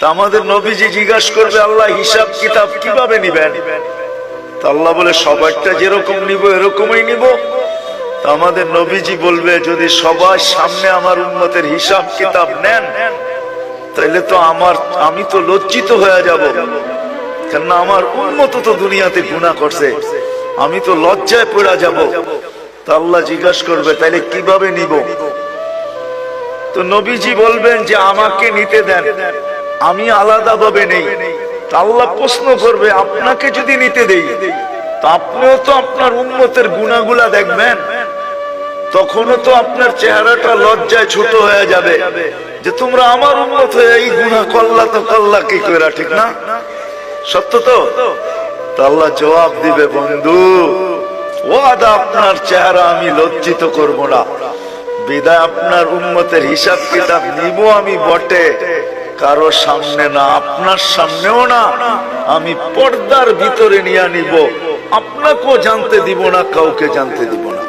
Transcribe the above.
তা আমাদের নবীজি জিজ্ঞাসা করবে, আল্লাহ হিসাব কিতাব কীভাবে নিবেন? আল্লাহ বলে, সবারটা যেরকম নিব, এরকমই নিব। আমাদের নবীজি বলবে, যদি সবার সামনে আমার উন্মতের হিসাব কিতাব নেন, তাইলে তো আমার, আমি তো লজ্জিত হয়ে যাব। কেননা আমার উন্মত তো দুনিয়াতে গুণা করছে। আমি তো লজ্জায় পড়া যাব। তা আল্লাহ জিজ্ঞাসা করবে, তাইলে কীভাবে নিব? তো নবীজি বলবেন যে, আমাকে নিতে দেন। আমি আলাদা ভাবে নেই। আল্লাহ প্রশ্ন করবে, আপনাকে যদি নিতে দেই, তা আপনিও তো আপনার উন্মতের গুণাগুলা দেখবেন। তখনও তো আপনার চেহারাটা লজ্জায় ছোট হয়ে যাবে। যে তোমরা আমার উন্মত হয়ে এই গুণা কল্লা তো করলা কি কইরা, ঠিক না? সত্য তো? আল্লাহ জবাব দিবে, বন্ধু, ওয়াদা আপনার চেহারা আমি লজ্জিত করব না। বিদায় আপনার উন্মতের হিসাব কিতাব নিব আমি বটে। কারও সামনে না, আপনার সামনেও না। আমি পর্দার ভিতরে নিয়ে নিব আপনাকেও জানতে দিব না, কাউকে জানতে দিব না।